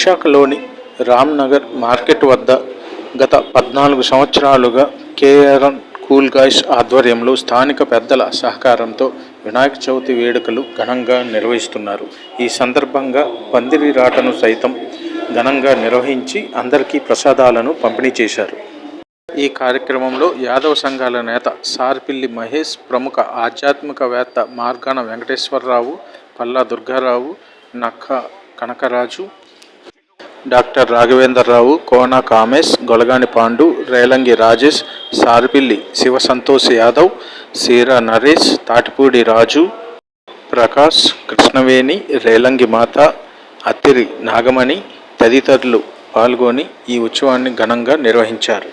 విశాఖలోని రామ్నగర్ మార్కెట్ వద్ద గత పద్నాలుగు సంవత్సరాలుగా కేఆర్ఎన్ కూల్ గాయస్ ఆధ్వర్యంలో స్థానిక పెద్దల సహకారంతో వినాయక చవితి వేడుకలు ఘనంగా నిర్వహిస్తున్నారు. ఈ సందర్భంగా పందిరి రాటను సైతం ఘనంగా నిర్వహించి అందరికీ ప్రసాదాలను పంపిణీ చేశారు. ఈ కార్యక్రమంలో యాదవ సంఘాల నేత సార్పిల్లి మహేష్ ప్రముఖ ఆధ్యాత్మికవేత్త మార్గాన వెంకటేశ్వరరావు పల్లా దుర్గారావు నక్క కనకరాజు డాక్టర్ రాఘవేంద్రరావు కోన కామేశ్ గొలగాని పాండు రేలంగి రాజేష్ సార్పిల్లి శివ సంతోష్ యాదవ్ సీరా నరేష్ తాటిపూడి రాజు ప్రకాష్ కృష్ణవేణి రేలంగి మాత అత్తిరి నాగమణి తదితరులు పాల్గొని ఈ ఉత్సవాన్ని ఘనంగా నిర్వహించారు.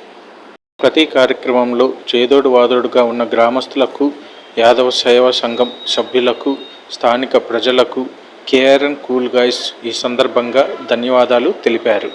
ప్రతి కార్యక్రమంలో చేదోడు వాదోడుగా ఉన్న గ్రామస్తులకు యాదవ సేవా సంఘం సభ్యులకు స్థానిక ప్రజలకు కేఆర్ఎన్ కూల్ గాయ్స్ ఈ సందర్భంగా ధన్యవాదాలు తెలిపారు.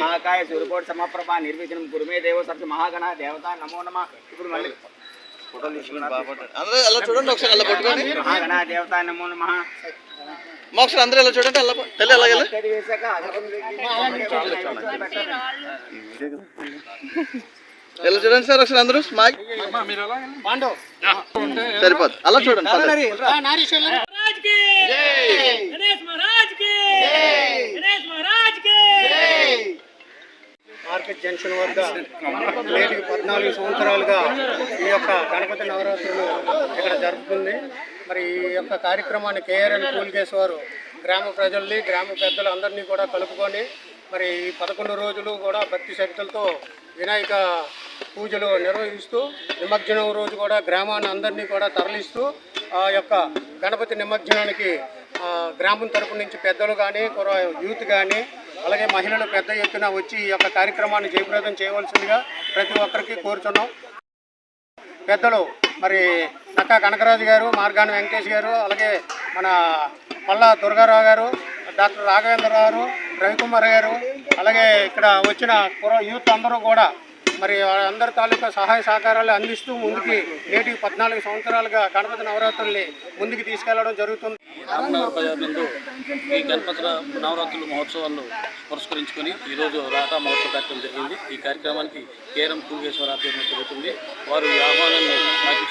మహాకాయ సూర్యకోటి సమప్రభ నిర్విఘ్నం గురుమే దేవ సత్య మహాగణ దేవత నమో నమ. ఇప్పుడు మళ్ళీ ఫోటోలు తీసుకున్నారు అందరూ అలా చూడండి ఒకసారి అలా పట్టుకోండి మహాగణ దేవత నమో నమ. మా ఒకసారి అందరూ అలా చూడండి అలా తల్లి అలా వెళ్ళి? కడి వేశాక ఎలా చూడండి సార్ ఒకసారి అందరూ? సరిపోదు. అలా చూడండి మార్కెట్ జంక్షన్ వద్ద నేటికి పద్నాలుగు సంవత్సరాలుగా ఈ యొక్క గణపతి నవరాత్రులు ఇక్కడ జరుపుతుంది మరి ఈ యొక్క కార్యక్రమాన్ని కేఆర్ఎన్ కూల్గేస్ వారు గ్రామ ప్రజల్ని గ్రామ పెద్దలు అందరినీ కూడా కలుపుకొని మరి ఈ పదకొండు రోజులు కూడా భక్తి శక్తులతో వినాయక పూజలు నిర్వహిస్తూ నిమజ్జనం రోజు కూడా గ్రామాన్ని అందరినీ కూడా తరలిస్తూ ఆ యొక్క గణపతి నిమజ్జనానికి గ్రామం తరపు నుంచి పెద్దలు కానీ కుర యూత్ కానీ అలాగే మహిళలు పెద్ద ఎత్తున వచ్చి ఈ యొక్క కార్యక్రమాన్ని జయప్రదం చేయవలసిందిగా ప్రతి ఒక్కరికి కోరుతున్నాం పెద్దలు మరి నక్కా కనకరాజు గారు మార్గాన వెంకటేష్ గారు అలాగే మన పల్లా దుర్గారావు గారు డాక్టర్ రాఘవేంద్ర గారు రవికుమార్ గారు అలాగే ఇక్కడ వచ్చిన యూత్ అందరూ కూడా మరి అందరి తాలూకా సహాయ సహకారాలు అందిస్తూ ముందుకి నేటికి పద్నాలుగు సంవత్సరాలుగా గణపతి నవరాత్రుల్ని ముందుకు తీసుకెళ్ళడం జరుగుతుంది. ఈ గణపతి నవరాత్రుల మహోత్సవాలను పురస్కరించుకొని ఈరోజు రాటా మహోత్సవ కార్యక్రమం జరిగింది. ఈ కార్యక్రమానికి కేరం కుంగేశ్వర ఆధ్వర్యంలో జరుగుతుంది. వారు ఈ ఆహ్వానాన్ని నాకు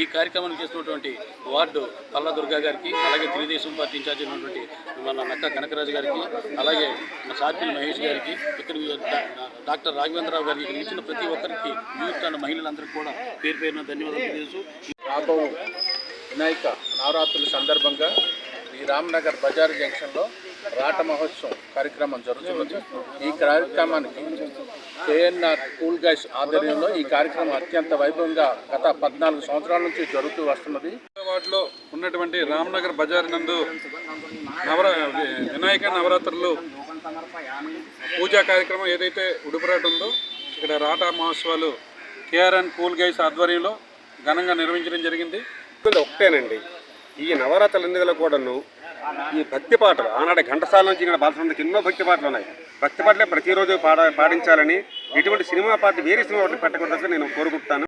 ఈ కార్యక్రమాన్ని చేసినటువంటి వార్డు పల్లా దుర్గా గారికి అలాగే తెలుగుదేశం పార్టీ ఇన్ఛార్జ్ అయినటువంటి మన నక్క కనకరాజు గారికి అలాగే మన సార్పిల్ మహేష్ గారికి ఇక్కడ డాక్టర్ రాఘవేంద్రరావు గారికి ఇక్కడ ఇచ్చిన ప్రతి ఒక్కరికి యూత్ అండ్ మహిళలందరికీ కూడా పేరు పేరున ధన్యవాదాలు తెలియజేస్తూ రాబో వినాయక నవరాత్రుల సందర్భంగా ఈ రామ్నగర్ బజార్ జంక్షన్లో రాట మహోత్సవం కార్యక్రమం జరుగుతున్నది. ఈ కార్యక్రమానికి కేఎన్ఆర్ కూల్ గైస్ ఆధ్వర్యంలో ఈ కార్యక్రమం అత్యంత వైభవంగా గత పద్నాలుగు సంవత్సరాల నుంచి జరుగుతూ వస్తున్నది. వార్డులో ఉన్నటువంటి రామ్నగర్ బజార్ నందు నవరా వినాయక నవరాత్రులు పూజా కార్యక్రమం ఏదైతే ఉడుపురాట ఉందో ఇక్కడ రాటా మహోత్సవాలు కేఆర్ఎన్ కూల్ గైస్ ఆధ్వర్యంలో ఘనంగా నిర్వహించడం జరిగింది. ఒకటేనండి ఈ నవరాత్రుల ఎన్నికలు కూడాను ఈ భక్తి పాటలు ఆనాడు ఘంటసాల నుంచి ఇక్కడ బాలసందరికి ఎన్నో భక్తి పాటలు ఉన్నాయి. భక్తి పాటలే ప్రతిరోజు పాడ పాటించాలని ఇటువంటి సినిమా పాట వేరే సినిమా పాటలు పెట్టకూడదని నేను కోరుకుంటాను